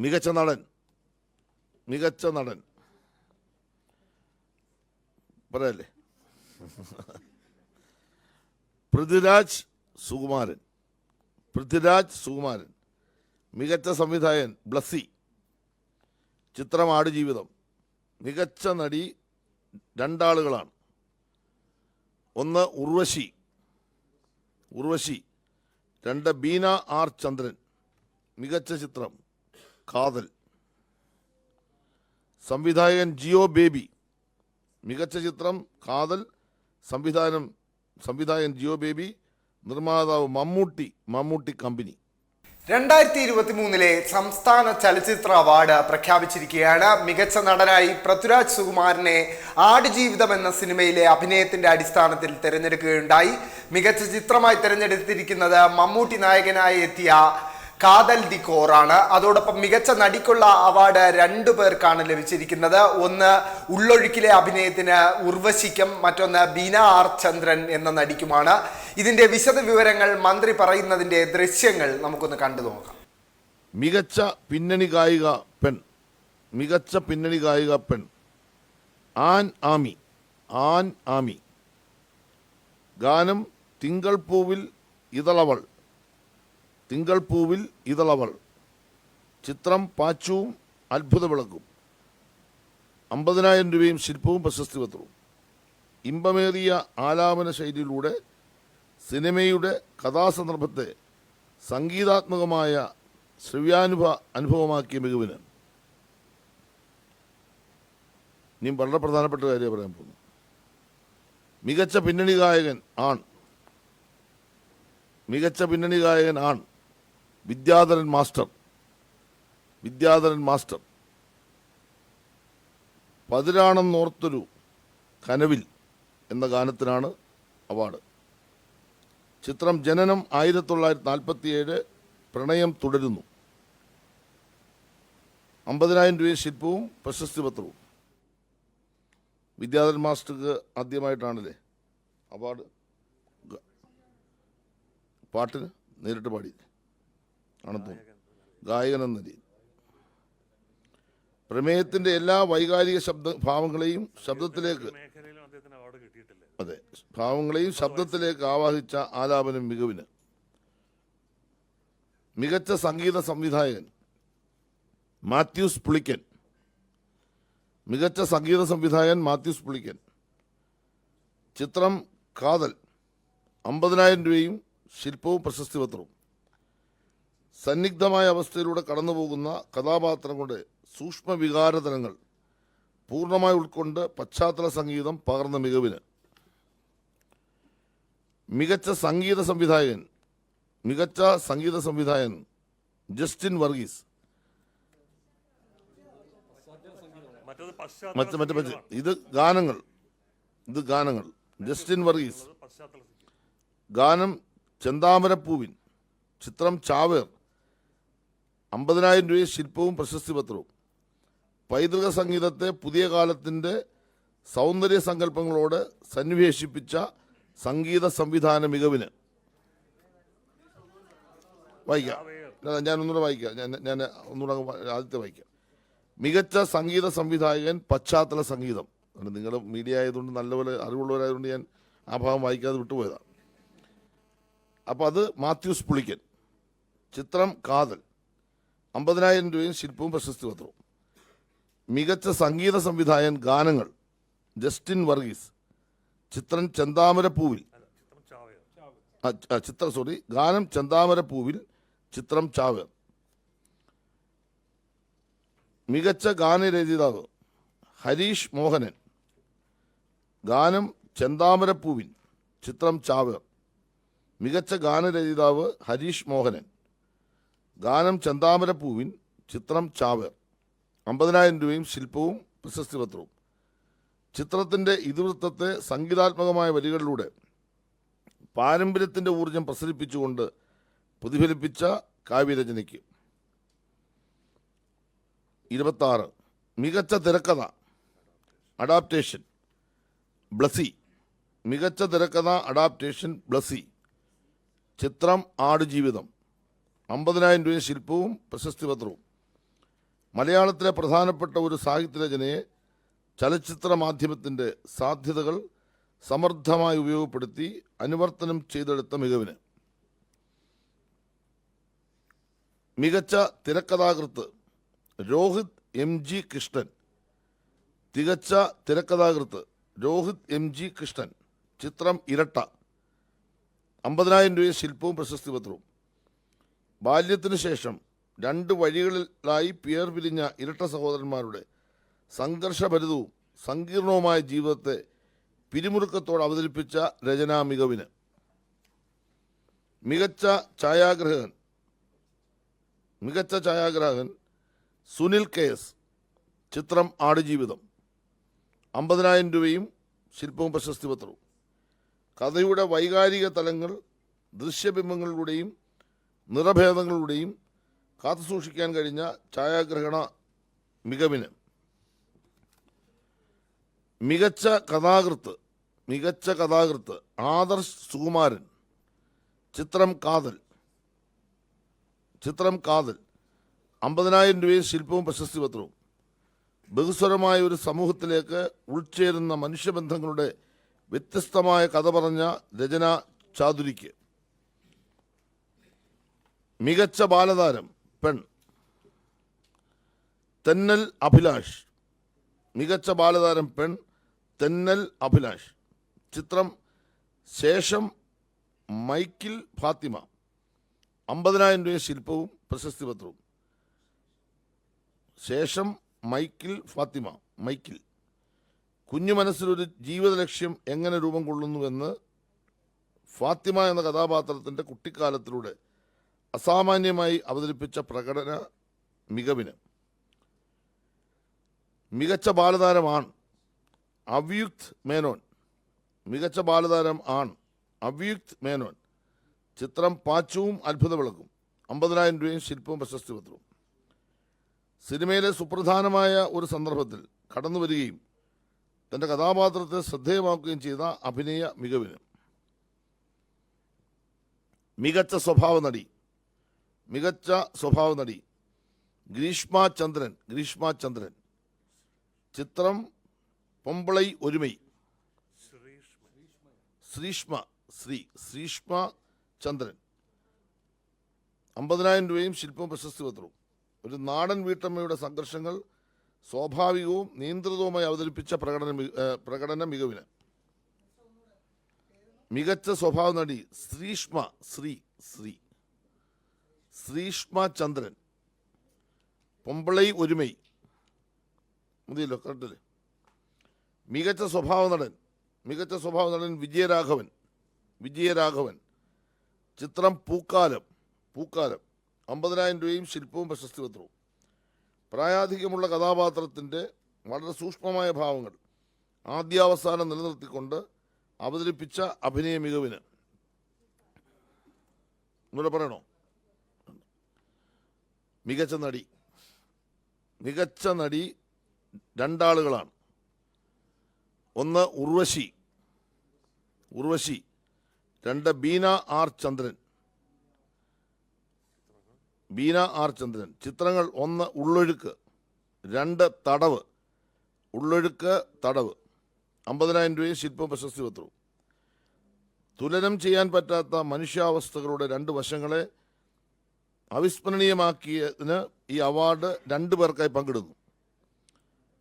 മികച്ച നടൻ. മികച്ച നടൻ. പറയല്ലേ? പൃഥ്വിരാജ് സുകുമാരൻ. പൃഥ്വിരാജ് സുകുമാരൻ. മികച്ച സംവിധായകൻ ബ്ലസ്സി. ചിത്രം ആടുജീവിതം. മികച്ച നടി രണ്ടാളുകളാണ്. ഒന്ന് ഉർവശി. ഉർവശി. രണ്ട് ബീന ആർ ചന്ദ്രൻ. മികച്ച ചിത്രം. കാതൽ. സംവിധായകൻ ജിയോ ബേബി. മികച്ച ചിത്രം കാതൽ സംവിധാനം സംവിധായകൻ ജിയോ ബേബി നിർമ്മാതാവ് മമ്മൂട്ടി മമ്മൂട്ടി കമ്പനി. രണ്ടായിരത്തി ഇരുപത്തി മൂന്നിലെ സംസ്ഥാന ചലച്ചിത്ര അവാർഡ് പ്രഖ്യാപിച്ചിരിക്കുകയാണ്. മികച്ച നടനായി പൃഥ്വിരാജ് സുകുമാരനെ ആടുജീവിതം എന്ന സിനിമയിലെ അഭിനയത്തിന്റെ അടിസ്ഥാനത്തിൽ തിരഞ്ഞെടുക്കുകയുണ്ടായി. മികച്ച ചിത്രമായി തിരഞ്ഞെടുത്തിരിക്കുന്നത് മമ്മൂട്ടി നായകനായി എത്തിയ കാതൽ ദി കോറാണ്. അതോടൊപ്പം മികച്ച നടിക്കുള്ള അവാർഡ് രണ്ടു പേർക്കാണ് ലഭിച്ചിരിക്കുന്നത്. ഒന്ന് ഉള്ളൊഴുക്കിലെ അഭിനയത്തിന് ഉർവശിക്കും മറ്റൊന്ന് ബീന ആർ ചന്ദ്രൻ എന്ന നടിക്കുമാണ്. ഇതിന്റെ വിശദ വിവരങ്ങൾ മന്ത്രി പറയുന്നതിന്റെ ദൃശ്യങ്ങൾ നമുക്കൊന്ന് കണ്ടു നോക്കാം. മികച്ച പിന്നണി ഗായിക പെൺ മികച്ച പിന്നണി ഗായിക പെൺ ആൻ ആമി ആൻ ആമി. ഗാനം തിങ്കൾ പൂവിൽ ഇതളവൾ. തിങ്കൾ പൂവിൽ ഇതളവൾ. ചിത്രം പാച്ചുവും അത്ഭുത വിളക്കും അമ്പതിനായിരം രൂപയും ശില്പവും പ്രശസ്തി പത്രവും ഇമ്പമേറിയ ആലാപന ശൈലിയിലൂടെ സിനിമയുടെ കഥാസന്ദർഭത്തെ സംഗീതാത്മകമായ ശ്രവ്യാനുഭ അനുഭവമാക്കിയ മികവിന്. ഇനിയും വളരെ പ്രധാനപ്പെട്ട കാര്യം പറയാൻ പോകുന്നു. മികച്ച പിന്നണി ഗായകൻ ആൺ. മികച്ച പിന്നണി ഗായകൻ ആൺ. വിദ്യാധരൻ മാസ്റ്റർ. വിദ്യാധരൻ മാസ്റ്റർ. പതിരാണം നോർത്തൊരു കനവിൽ എന്ന ഗാനത്തിനാണ് അവാർഡ്. ചിത്രം ജനനം ആയിരത്തി തൊള്ളായിരത്തി നാൽപ്പത്തിയേഴ് പ്രണയം തുടരുന്നു. അമ്പതിനായിരം രൂപയും ശില്പവും പ്രശസ്തി പത്രവും. വിദ്യാധരൻ മാസ്റ്റർക്ക് ആദ്യമായിട്ടാണല്ലേ അവാർഡ് പാട്ടിന് നേരിട്ട് പാടി. ആണെന്ന് തോന്നുന്നു ഗായകൻ എന്ന രീതി പ്രമേയത്തിന്റെ എല്ലാ വൈകാരിക ശബ്ദ ഭാവങ്ങളെയും ശബ്ദത്തിലേക്ക് അതെ ഭാവങ്ങളെയും ശബ്ദത്തിലേക്ക് ആവാഹിച്ച ആലാപനം മികവിന്. മികച്ച സംഗീത സംവിധായകൻ മാത്യൂസ് പുളിക്കൻ. മികച്ച സംഗീത സംവിധായകൻ മാത്യൂസ് പുളിക്കൻ. ചിത്രം കാതൽ അമ്പതിനായിരം രൂപയും ശില്പവും പ്രശസ്തി പത്രവും സന്നിഗ്ധമായ അവസ്ഥയിലൂടെ കടന്നുപോകുന്ന കഥാപാത്രങ്ങളുടെ സൂക്ഷ്മ വികാരതലങ്ങൾ പൂർണമായി ഉൾക്കൊണ്ട് പശ്ചാത്തല സംഗീതം പകർന്ന മികവിന് മികച്ച സംഗീത സംവിധായകൻ മികച്ച സംഗീത സംവിധായകൻ ജസ്റ്റിൻ വർഗീസ് മറ്റ് മറ്റ്. ഇത് ഗാനങ്ങൾ ഇത് ഗാനങ്ങൾ ജസ്റ്റിൻ വർഗീസ്. ഗാനം ചെന്താമരപ്പൂവിൻ ചിത്രം ചാവേർ അമ്പതിനായിരം രൂപയും ശില്പവും പ്രശസ്തി പത്രവും. പൈതൃക സംഗീതത്തെ പുതിയ കാലത്തിന്റെ സൗന്ദര്യ സങ്കല്പങ്ങളോട് സന്നിവേശിപ്പിച്ച സംഗീത സംവിധാന മികവിന്. വായിക്കാം. ഞാൻ ഒന്നുകൂടെ വായിക്കാം. ഞാൻ ഞാൻ ഒന്നുകൂടെ ആദ്യത്തെ വായിക്കാം. മികച്ച സംഗീത സംവിധായകൻ പശ്ചാത്തല സംഗീതം. നിങ്ങൾ മീഡിയ ആയതുകൊണ്ട് നല്ലപോലെ അറിവുള്ളവരായതുകൊണ്ട് ഞാൻ ആ ഭാഗം വായിക്കാതെ വിട്ടുപോയതാണ്. അപ്പോൾ അത് മാത്യൂസ് പുളിക്കൻ. ചിത്രം കാതൽ. അമ്പതിനായിരം രൂപയും ശില്പവും പ്രശസ്തി പത്രവും. മികച്ച സംഗീത സംവിധായകൻ ഗാനങ്ങൾ ജസ്റ്റിൻ വർഗീസ് ചിത്രം ചന്താമരപ്പൂവിൽ ചിത്രം സോറി ഗാനം ചന്താമരപ്പൂവിൽ ചിത്രം ചാവേർ മികച്ച ഗാനരചയിതാവ് ഹരീഷ് മോഹനൻ. ഗാനം ചന്താമരപ്പൂവിൽ ചിത്രം ചാവേർ മികച്ച ഗാനരചയിതാവ് ഹരീഷ് മോഹനൻ. ഗാനം ചെന്താമരപ്പൂവിൻ ചിത്രം ചാവേർ. അമ്പതിനായിരം രൂപയും ശില്പവും പ്രശസ്തി പത്രവും. ചിത്രത്തിന്റെ ഇതിവൃത്തത്തെ സംഗീതാത്മകമായ വരികളിലൂടെ പാരമ്പര്യത്തിന്റെ ഊർജം പ്രസരിപ്പിച്ചുകൊണ്ട് പ്രതിഫലിപ്പിച്ച കാവ്യരചനയ്ക്ക്. ഇരുപത്താറ്. മികച്ച തിരക്കഥ. അഡാപ്റ്റേഷൻ. ബ്ലസി. മികച്ച തിരക്കഥ അഡാപ്റ്റേഷൻ ബ്ലസി. ചിത്രം ആടുജീവിതം. അമ്പതിനായിരം രൂപയും ശില്പവും പ്രശസ്തി പത്രവും. മലയാളത്തിലെ പ്രധാനപ്പെട്ട ഒരു സാഹിത്യരചനയെ ചലച്ചിത്ര മാധ്യമത്തിന്റെ സാധ്യതകൾ സമർത്ഥമായി ഉപയോഗപ്പെടുത്തി അനുവർത്തനം ചെയ്തെടുത്ത മികവിന്. മികച്ച തിരക്കഥാകൃത്ത് രോഹിത് എം ജി കൃഷ്ണൻ. തികച്ച തിരക്കഥാകൃത്ത് രോഹിത് എം ജി കൃഷ്ണൻ. ചിത്രം ഇരട്ട. അമ്പതിനായിരം രൂപ ശില്പവും പ്രശസ്തി പത്രവും. ബാല്യത്തിനു ശേഷം രണ്ട് വഴികളിലായി പിയർ പിരിഞ്ഞ ഇരട്ട സഹോദരന്മാരുടെ സംഘർഷഭരിതവും സങ്കീർണവുമായ ജീവിതത്തെ പിരിമുറുക്കത്തോടെ അവതരിപ്പിച്ച രചനാ മികവിന്. മികച്ച ഛായാഗ്രഹകൻ മികച്ച ഛായാഗ്രാഹകൻ സുനിൽ കെ എസ് ചിത്രം ആടുജീവിതം അമ്പതിനായിരം രൂപയും ശില്പവും പ്രശസ്തി പത്രവും കഥയുടെ വൈകാരിക തലങ്ങൾ ദൃശ്യബിംബങ്ങളിലൂടെയും നിറഭേദങ്ങളിലൂടെയും കാത്തുസൂക്ഷിക്കാൻ കഴിഞ്ഞ ഛായാഗ്രഹണ മികവിന്. മികച്ച കഥാകൃത്ത് മികച്ച കഥാകൃത്ത് ആദർശ് സുകുമാരൻ ചിത്രം കാതൽ ചിത്രം കാതൽ അമ്പതിനായിരം രൂപയും ശില്പവും പ്രശസ്തി പത്രവും ബഹുസ്വരമായ ഒരു സമൂഹത്തിലേക്ക് ഉൾച്ചേരുന്ന മനുഷ്യബന്ധങ്ങളുടെ വ്യത്യസ്തമായ കഥ പറഞ്ഞ രചന ചാതുരിക്ക്. മികച്ച ബാലതാരം പെൺ. തെന്നൽ അഭിലാഷ്. മികച്ച ബാലതാരം പെൺ. തെന്നൽ അഭിലാഷ്. ചിത്രം ശേഷം മൈക്കിൾ ഫാത്തിമ. അമ്പതിനായിരം രൂപ ശില്പവും പ്രശസ്തി പത്രവും. ശേഷം മൈക്കിൾ ഫാത്തിമ മൈക്കിൾ. കുഞ്ഞു മനസ്സിലൊരു ജീവിത ലക്ഷ്യം എങ്ങനെ രൂപം കൊള്ളുന്നുവെന്ന് ഫാത്തിമ എന്ന കഥാപാത്രത്തിന്റെ കുട്ടിക്കാലത്തിലൂടെ അസാമാന്യമായി അവതരിപ്പിച്ച പ്രകടന മികവിന് മികച്ച ബാലതാരമാണ് അവ്യുക്ത് മേനോൻ. മികച്ച ബാലതാരം ആണ് അവ്യുക്ത് മേനോൻ. ചിത്രം പാച്ചുവും അത്ഭുത വിളക്കും അമ്പതിനായിരം രൂപയും ശില്പവും പ്രശസ്തി പത്രവും. സിനിമയിലെ സുപ്രധാനമായ ഒരു സന്ദർഭത്തിൽ കടന്നു വരികയും തന്റെ കഥാപാത്രത്തെ ശ്രദ്ധേയമാക്കുകയും ചെയ്ത അഭിനയ മികവിന്. മികച്ച സ്വഭാവ നടി മികച്ച സ്വഭാവ നടി ഗ്രീഷ്മ ചന്ദ്രൻ ഗ്രീഷ്മ ചന്ദ്രൻ. ചിത്രം പൊമ്പളൈ ഒരുമൈ. ശ്രീഷ്മ ശ്രീ ശ്രീഷ്മ ചന്ദ്രൻ. അമ്പതിനായിരം രൂപയും ശില്പവും പ്രശസ്തി പത്രവും ഒരു നാടൻ വീട്ടമ്മയുടെ സംഘർഷങ്ങൾ സ്വാഭാവികവും നിയന്ത്രിതവുമായി അവതരിപ്പിച്ച പ്രകടന പ്രകടന മികവിന്. മികച്ച സ്വഭാവ നടി ശ്രീഷ്മ ശ്രീ ശ്രീ. ശ്രീഷ്മ ചന്ദ്രൻ. പൊമ്പളൈ ഒരുമൈ. മതിയല്ലോ കറക്റ്റല്ലേ മികച്ച സ്വഭാവ നടൻ. മികച്ച സ്വഭാവ നടൻ വിജയരാഘവൻ. വിജയരാഘവൻ. ചിത്രം പൂക്കാലം. പൂക്കാലം. അമ്പതിനായിരം രൂപയും ശില്പവും പ്രശസ്തി പത്രവും. പ്രായാധിക്യമുള്ള കഥാപാത്രത്തിന്റെ വളരെ സൂക്ഷ്മമായ ഭാവങ്ങൾ ആദ്യാവസാനം നിലനിർത്തിക്കൊണ്ട് അവതരിപ്പിച്ച അഭിനയ മികവിന്. ഇവിടെ പറയണോ? മികച്ച നടി. മികച്ച നടി രണ്ടാളുകളാണ്. ഒന്ന് ഉർവശി. ഉർവശി. രണ്ട് ബീന ആർ ചന്ദ്രൻ. ബീന ആർ ചന്ദ്രൻ. ചിത്രങ്ങൾ ഒന്ന് ഉള്ളൊഴുക്ക്. രണ്ട് തടവ്. ഉള്ളൊഴുക്ക് തടവ്. അമ്പതിനായിരം രൂപയും ശില്പം പ്രശസ്തി പത്രവും തുലനം ചെയ്യാൻ പറ്റാത്ത മനുഷ്യാവസ്ഥകളുടെ രണ്ട് വശങ്ങളെ അവിസ്മരണീയമാക്കിയതിന് ഈ അവാർഡ് രണ്ടു പേർക്കായി പങ്കിടുന്നു.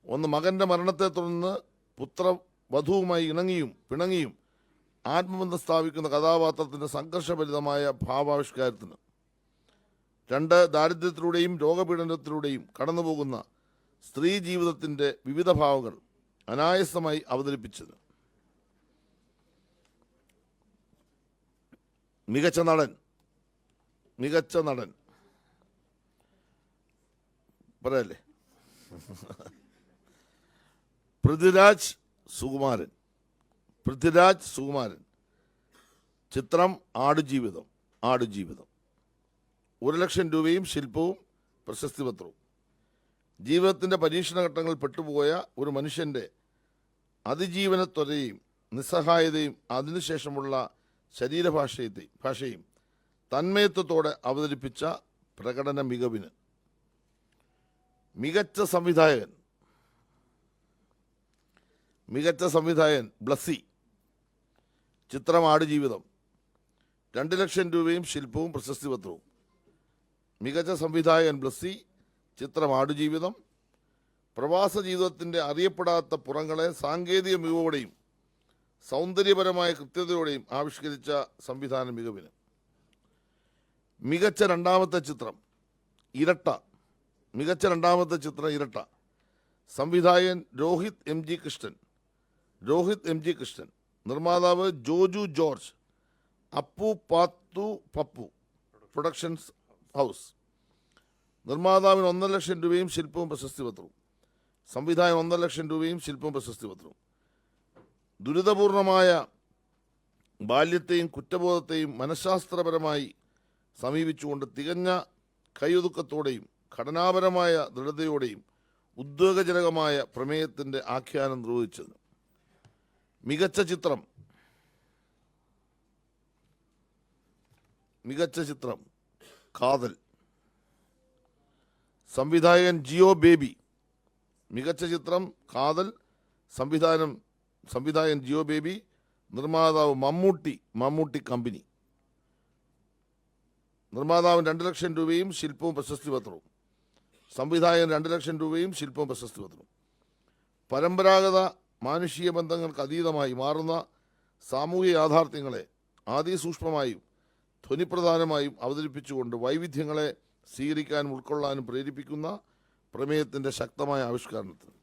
ഒന്ന് മകന്റെ മരണത്തെ തുടർന്ന് പുത്ര പുത്രവധുവുമായി ഇണങ്ങിയും പിണങ്ങിയും ആത്മബന്ധം സ്ഥാപിക്കുന്ന കഥാപാത്രത്തിന്റെ സംഘർഷഭരിതമായ ഭാവാവിഷ്കാരത്തിന്. രണ്ട് ദാരിദ്ര്യത്തിലൂടെയും രോഗപീഡനത്തിലൂടെയും കടന്നുപോകുന്ന സ്ത്രീ ജീവിതത്തിന്റെ വിവിധ ഭാവങ്ങൾ അനായാസമായി അവതരിപ്പിച്ചത്. മികച്ച നടൻ മികച്ച നടൻ. പറയല്ലേ? പൃഥ്വിരാജ് സുകുമാരൻ. പൃഥ്വിരാജ് സുകുമാരൻ. ചിത്രം ആടുജീവിതം ആടുജീവിതം. ഒരു ലക്ഷം രൂപയും ശില്പവും പ്രശസ്തി പത്രവും. ജീവിതത്തിന്റെ പരീക്ഷണഘട്ടങ്ങളിൽ പെട്ടുപോയ ഒരു മനുഷ്യന്റെ അതിജീവനത്വരയും നിസ്സഹായതയും അതിനുശേഷമുള്ള ശരീരഭാഷയത്തെയും ഭാഷയും തന്മയത്വത്തോടെ അവതരിപ്പിച്ച പ്രകടന മികവിന് മികച്ച സംവിധായകൻ. മികച്ച സംവിധായകൻ ബ്ലസ്സി. ചിത്രം ആടുജീവിതം. രണ്ട് ലക്ഷം രൂപയും ശില്പവും പ്രശസ്തി പത്രവും മികച്ച സംവിധായകൻ ബ്ലസ്സി ചിത്രം ആടുജീവിതം. പ്രവാസ ജീവിതത്തിന്റെ അറിയപ്പെടാത്ത പുറങ്ങളെ സാങ്കേതിക മികവോടെയും സൗന്ദര്യപരമായ കൃത്യതയോടെയും ആവിഷ്കരിച്ച സംവിധാന മികവിന്. മികച്ച രണ്ടാമത്തെ ചിത്രം ഇരട്ട. മികച്ച രണ്ടാമത്തെ ചിത്രം ഇരട്ട. സംവിധായകൻ Rohit M G Krishnan. Rohit M G Krishnan. നിർമ്മാതാവ് Joju George. Appu Pathu Pappu. Productions house. നിർമ്മാതാവിന് ഒന്നര ലക്ഷം രൂപയും ശില്പവും പ്രശസ്തി പത്രവും സംവിധായകൻ ഒന്നര ലക്ഷം രൂപയും ശില്പവും പ്രശസ്തി പത്രവും ദുരിതപൂർണമായ ബാല്യത്തെയും കുറ്റബോധത്തെയും മനഃശാസ്ത്രപരമായി സമീപിച്ചുകൊണ്ട് തികഞ്ഞ കൈയൊതുക്കത്തോടെയും ഘടനാപരമായ ദൃഢതയോടെയും ഉദ്വേഗജനകമായ പ്രമേയത്തിന്റെ ആഖ്യാനം നിർവഹിച്ചത്. മികച്ച ചിത്രം. മികച്ച ചിത്രം. കാതൽ. സംവിധായകൻ ജിയോ ബേബി. മികച്ച ചിത്രം കാതൽ. സംവിധാനം സംവിധായകൻ ജിയോ ബേബി. നിർമ്മാതാവ് മമ്മൂട്ടി മമ്മൂട്ടി കമ്പനി. നിർമ്മാതാവ് രണ്ട് ലക്ഷം രൂപയും ശില്പവും പ്രശസ്തി പത്രവും. സംവിധായകൻ രണ്ട് ലക്ഷം രൂപയും ശില്പം പ്രശസ്തി പത്രം. പരമ്പരാഗത മാനുഷിക ബന്ധങ്ങൾക്ക് അതീതമായി മാറുന്ന സാമൂഹിക യാഥാർത്ഥ്യങ്ങളെ ആദിസൂക്ഷ്മമായും ധ്വനിപ്രധാനമായും അവതരിപ്പിച്ചുകൊണ്ട് വൈവിധ്യങ്ങളെ സ്വീകരിക്കാനും ഉൾക്കൊള്ളാനും പ്രേരിപ്പിക്കുന്ന പ്രമേയത്തിന്റെ ശക്തമായ ആവിഷ്കരണത്തിന്.